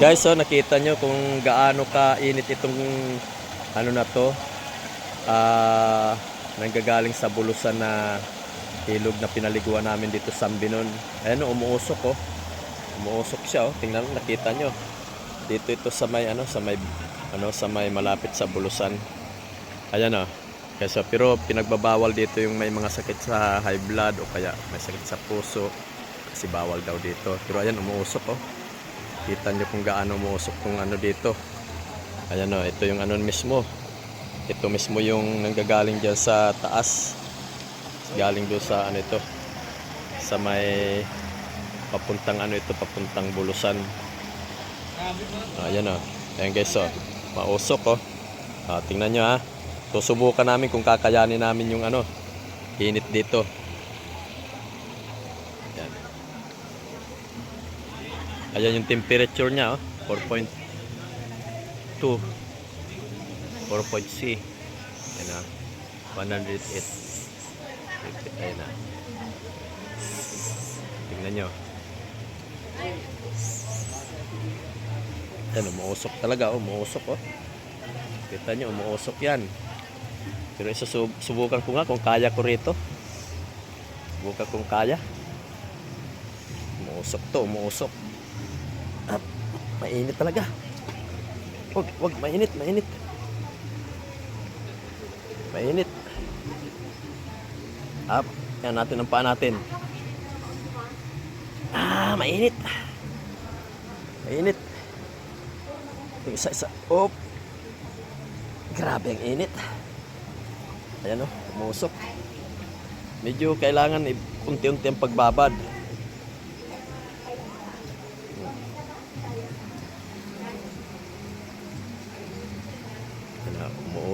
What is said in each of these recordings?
Guys, so nakita nyo kung gaano ka init itong ano na to. Ah, nanggagaling sa bulusan na ilog na pinaliguan namin dito sa Sambinon. Ayan oh, umuusok oh. Umuusok siya oh. Tingnan mo, nakita nyo. Dito ito sa may ano, sa may ano, sa may malapit sa bulusan. Ayan oh. Kaya pero pinagbabawal dito yung may mga sakit sa high blood o kaya may sakit sa puso kasi bawal daw dito. Pero ayan umuusok oh. Kita nyo kung gaano umuusok kung ano dito. Ayan oh, ito yung ano mismo. Ito mismo yung nanggagaling diyan sa taas. Galing doon sa ano ito. Sa may papuntang ano ito, papuntang bulusan. Ayan oh. Ayan guys oh. Mausok oh. Ah, tingnan nyo ha. Susubukan namin kung kakayanin namin yung ano, init dito. Ayan yung temperature niya, oh. 4.2. 4.C. Ayan na. 108. Ayan na. Tingnan nyo. Ayan, umuusok talaga, oh. Umuusok, oh. Kita nyo, umuusok yan. Pero subukan ko nga kung kaya ko rito. Subukan kung kaya. Umuusok to, umuusok. Mainit talaga. Wag, wag, mainit, mainit. Mainit. Up, yan natin ang paa natin. Ah, mainit. Mainit. Yung isa, isa. Op. Grabe ang init. Ayan o, umusok. Medyo kailangan unti-unti ang pagbabad.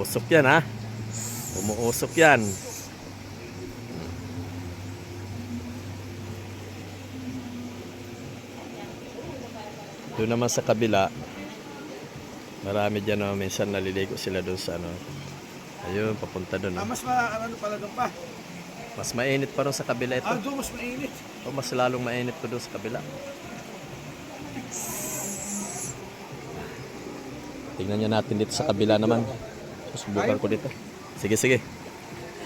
Umuusok yan ha. Umuusok yan. Doon naman sa kabila, marami dyan na minsan naliligo sila doon sa ano. Ayun, papunta doon. Ah, mas ma, ano pala doon pa? Mas mainit pa rin sa kabila ito. Ah, doon mas mainit. O mas lalong mainit pa doon sa kabila. Tingnan niya natin dito sa kabila naman. Subukan ko dito. Sige, sige.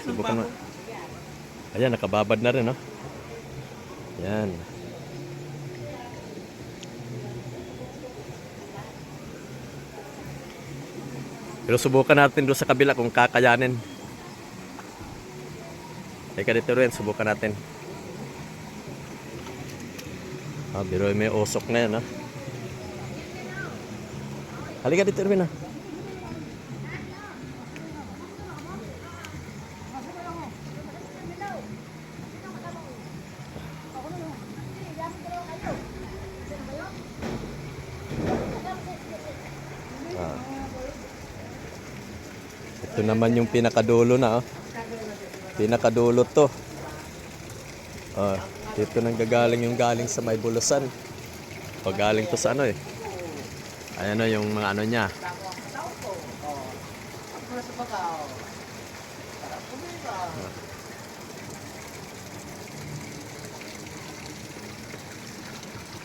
Subukan mo. Ayan, nakababad na rin, no? Ayan. Pero subukan natin doon sa kabila kung kakayanin. Teka dito rin, subukan natin. Ah, pero may usok na yan, ha? Halika dito, Erwin, ha? Ito naman yung pinakadulo na, oh. Pinakadulo to. Ah, dito nang gagaling yung galing sa may bulusan. O galing to sa ano eh. Ayan o yung mga ano niya.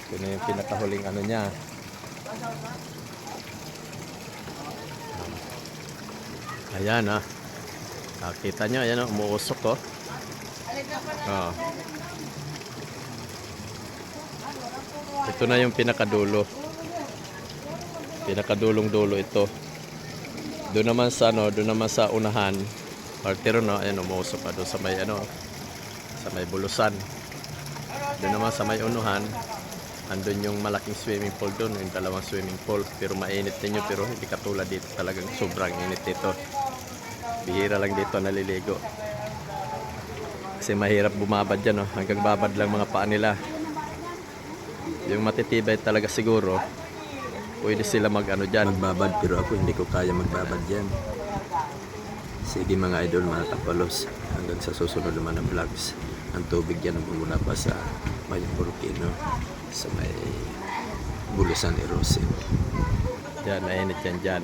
Ito na yung pinakahuling ano niya. Ayan ah. Nakita nyo, ayan oh, umuusok oh. Oh. Ito na yung pinakadulo. Pinakadulong dulo ito. Doon naman sa ano, doon naman sa unahan. Partero no, ayan umuusok pa doon sa may ano, sa may bulusan. Doon naman sa may unuhan, andun yung malaking swimming pool doon, yung dalawang swimming pool. Pero mainit ninyo, pero hindi katulad dito talagang sobrang init dito. Bihira lang dito naliligo. Kasi mahirap bumabad dyan, no? hanggang babad lang mga paa nila. Yung matitibay talaga siguro, pwede sila mag ano dyan. magbabad pero ako hindi ko kaya magbabad yan. Sige mga idol, mga kapalos, hanggang sa susunod naman ng vlogs. Ang tubig yan mula pa sa may volcano sa may bulusan erosin. Yan, mainit yan dyan.